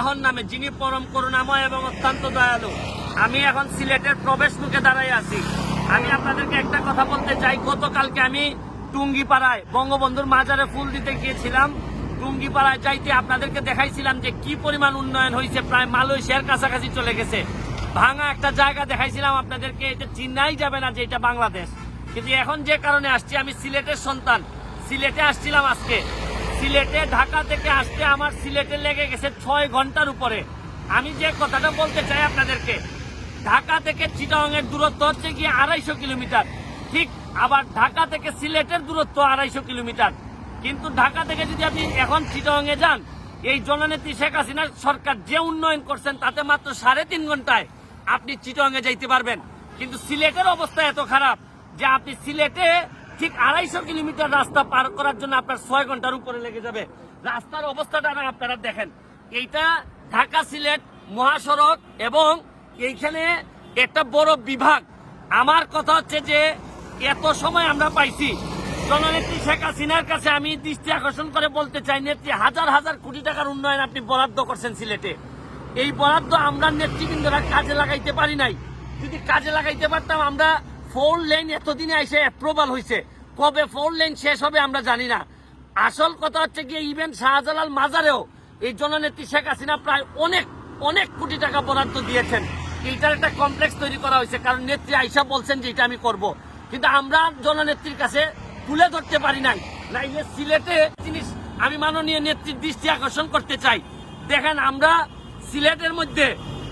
আল্লাহর নামে, যিনি পরম করুণাময় এবং অত্যন্ত দয়ালু। আমি এখন সিলেটের প্রবেশ মুখে দাঁড়াই আছি। আমি আপনাদেরকে একটা কথা বলতে চাই। গতকালকে আমি টুঙ্গিপাড়ায়, বঙ্গবন্ধুর মাজারে ফুল দিতে গিয়েছিলাম। টুঙ্গিপাড়ায় যাইতে আপনাদেরকে দেখাইছিলাম যে কি পরিমাণ উন্নয়ন হয়েছে প্রায় মালয়েশিয়ার কাছাকাছি চলে গেছে। ভাঙা একটা জায়গা দেখাইছিলাম আপনাদেরকে। এটা চিন্নাই যাবে না যে এটা বাংলাদেশ। কিন্তু এখন যে কারণে আসছি, আমি সিলেটের সন্তান। সিলেটে আসছিলাম আজকে। সিলেটে, ঢাকা থেকে আসতে আমার সিলেটে লেগে গেছে ছয় ঘণ্টার উপরে। আমি যে কথাটা বলতে চাই আপনাদেরকে, ঢাকা থেকে চিটাং এর দূরত্ব হচ্ছে গিয়ে আড়াইশো কিলোমিটার। ঠিক, আবার ঢাকা থেকে সিলেটের দূরত্ব আড়াইশো কিলোমিটার। কিন্তু ঢাকা থেকে যদি আপনি এখন চিটাং এ যান, এই জননেত্রী শেখ হাসিনার সরকার যে উন্নয়ন করছেন তাতে মাত্র সাড়ে তিন ঘন্টায় আপনি চিটাং এ যাইতে পারবেন। কিন্তু সিলেটের অবস্থা এত খারাপ যে আপনি সিলেটে ঠিক আড়াইশো কিলোমিটার রাস্তা পার করার জন্য আপনার ছয় ঘণ্টার উপরে লেগে যাবে। রাস্তার অবস্থাটা আপনারা দেখেন। এইটা ঢাকা সিলেট, মহাসড়ক এবং এইখানে একটা বড় বিভাগ। আমার কথা হচ্ছে যে এত সময় আমরা পাইছি। জননেত্রী শেখ হাসিনার কাছে আমি দৃষ্টি আকর্ষণ করে বলতে চাই, নেত্রী, হাজার হাজার কোটি টাকার উন্নয়ন আপনি বরাদ্দ করছেন সিলেটে। এই বরাদ্দ আমরা নেতৃবৃন্দরা কাজে লাগাইতে পারি নাই। যদি কাজে লাগাইতে পারতাম, আমরা ফোর লেন এতদিনে এসে অ্যাপ্রুভাল হয়েছে কবে ফোর লেন শেষ হবে আমরা জানি না। আসল কথা হচ্ছে গিয়ে ইভেন শাহজালাল মাজারেও এই জননেত্রী শেখ হাসিনা প্রায় অনেক অনেক কোটি টাকা বরাদ্দ দিয়েছেন। এইটার একটা কমপ্লেক্স তৈরি করা হয়েছে, কারণ নেত্রী আইসা বলছেন যে এটা আমি করব। কিন্তু আমরা জননেত্রীর কাছে তুলে ধরতে পারি নাই। নাইলে সিলেটে জিনিস আমি মাননীয় নেত্রীর দৃষ্টি আকর্ষণ করতে চাই। দেখেন, আমরা সিলেটের মধ্যে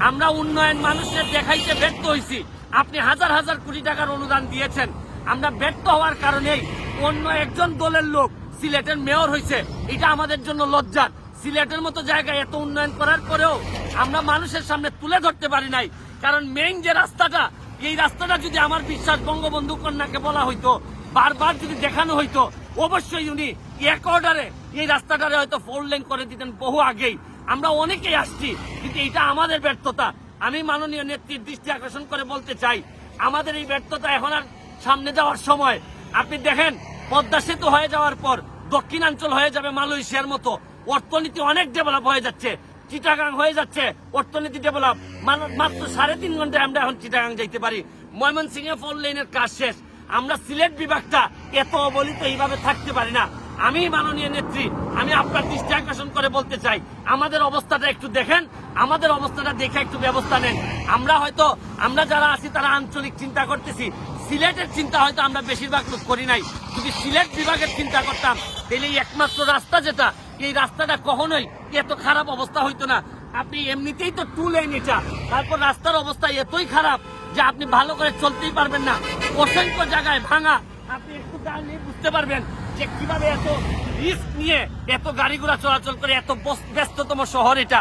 আমরা উন্নয়ন মানুষের দেখাইতে ব্যর্থ হয়েছি আপনি হাজার হাজার কোটি টাকার অনুদান দিয়েছেন। আমরা ব্যর্থ হওয়ার কারণেই অন্য একজন দলের লোক সিলেটের মেয়র হয়েছে। এটা আমাদের জন্য লজ্জার। সিলেটের মতো জায়গায় এত উন্নয়ন করার পরেও আমরা মানুষের সামনে তুলে ধরতে পারি নাই। কারণ মেইন যে রাস্তাটা, এই রাস্তাটা যদি আমার বিশ্বাস বঙ্গবন্ধু কন্যাকে বলা হইতো, বারবার যদি দেখানো হইতো, অবশ্যই উনি এক অর্ডারে এই রাস্তাটারে হয়তো ফোর লেন করে দিতেন বহু আগেই। আমরা অনেকেই আসছি, কিন্তু এটা আমাদের ব্যর্থতা। আমি মাননীয় নেত্রীর দৃষ্টি আকর্ষণ করে বলতে চাই, আমাদের এই ব্যর্থতা এখন আর সামনে যাওয়ার সময়। আপনি দেখেন, পদ্মা সেতু হয়ে যাওয়ার পর দক্ষিণাঞ্চল হয়ে যাবে মালয়েশিয়ার মতো। অর্থনীতি অনেক ডেভেলপ হয়ে যাচ্ছে, চিটাগাং হয়ে যাচ্ছে, অর্থনীতি ডেভেলপ মাত্র সাড়ে তিন ঘন্টায় আমরা এখন চিটাগাং যাইতে পারি। ময়মনসিংহে ফোর লেনের কাজ শেষ। আমরা সিলেট বিভাগটা এত অবলিত এইভাবে থাকতে পারি না। আমি মাননীয় নেত্রী, আমি আপনার দৃষ্টি আকর্ষণ করে বলতে চাই, আমাদের অবস্থাটা একটু দেখেন। আমাদের অবস্থাটা দেখে একটু ব্যবস্থা নেন। আমরা হয়তো, আমরা যারা আছি তারা আঞ্চলিক চিন্তা করতেছি। সিলেটের চিন্তা হয়তো আমরা বেশিরভাগ লোক করি নাই। যদি সিলেট বিভাগের চিন্তা করতাম, তাহলে একমাত্র রাস্তা যেটা, এই রাস্তাটা কখনোই এত খারাপ অবস্থা হইতো না। আপনি এমনিতেই তো টু লেন এটা। তারপর রাস্তার অবস্থা এতই খারাপ যে আপনি ভালো করে চলতেই পারবেন না। অসংখ্য জায়গায় ভাঙা। আপনি একটু দাঁড়িয়ে বুঝতে পারবেন যে কীভাবে এত রিস্ক নিয়ে এত গাড়ি ঘোড়া চলাচল করে, এত ব্যস্ততম শহর এটা।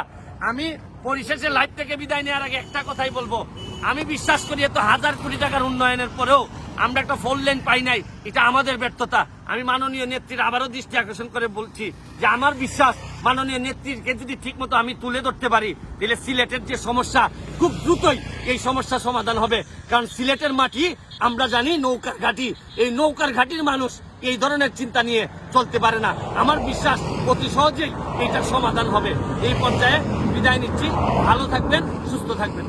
আমি পরিশেষে লাইফ থেকে বিদায় নেওয়ার আগে একটা কথাই বলব। আমি বিশ্বাস করি এত হাজার কোটি টাকার উন্নয়নের পরেও আমরা একটা ফোর লেন পাই নাই। এটা আমাদের ব্যর্থতা। আমি মাননীয় নেত্রীর আবারও দৃষ্টি আকর্ষণ করে বলছি যে আমার বিশ্বাস, মাননীয় নেত্রীকে যদি ঠিক মতো আমি তুলে ধরতে পারি, তাহলে সিলেটের যে সমস্যা, খুব দ্রুতই এই সমস্যা সমাধান হবে। কারণ সিলেটের মাটি আমরা জানি নৌকার ঘাটি, এই নৌকার ঘাটির মানুষ এই ধরনের চিন্তা নিয়ে চলতে পারে না। আমার বিশ্বাস অতি সহজেই এইটার সমাধান হবে। এই পর্যায়ে বিদায় নিচ্ছি। ভালো থাকবেন, সুস্থ থাকবেন।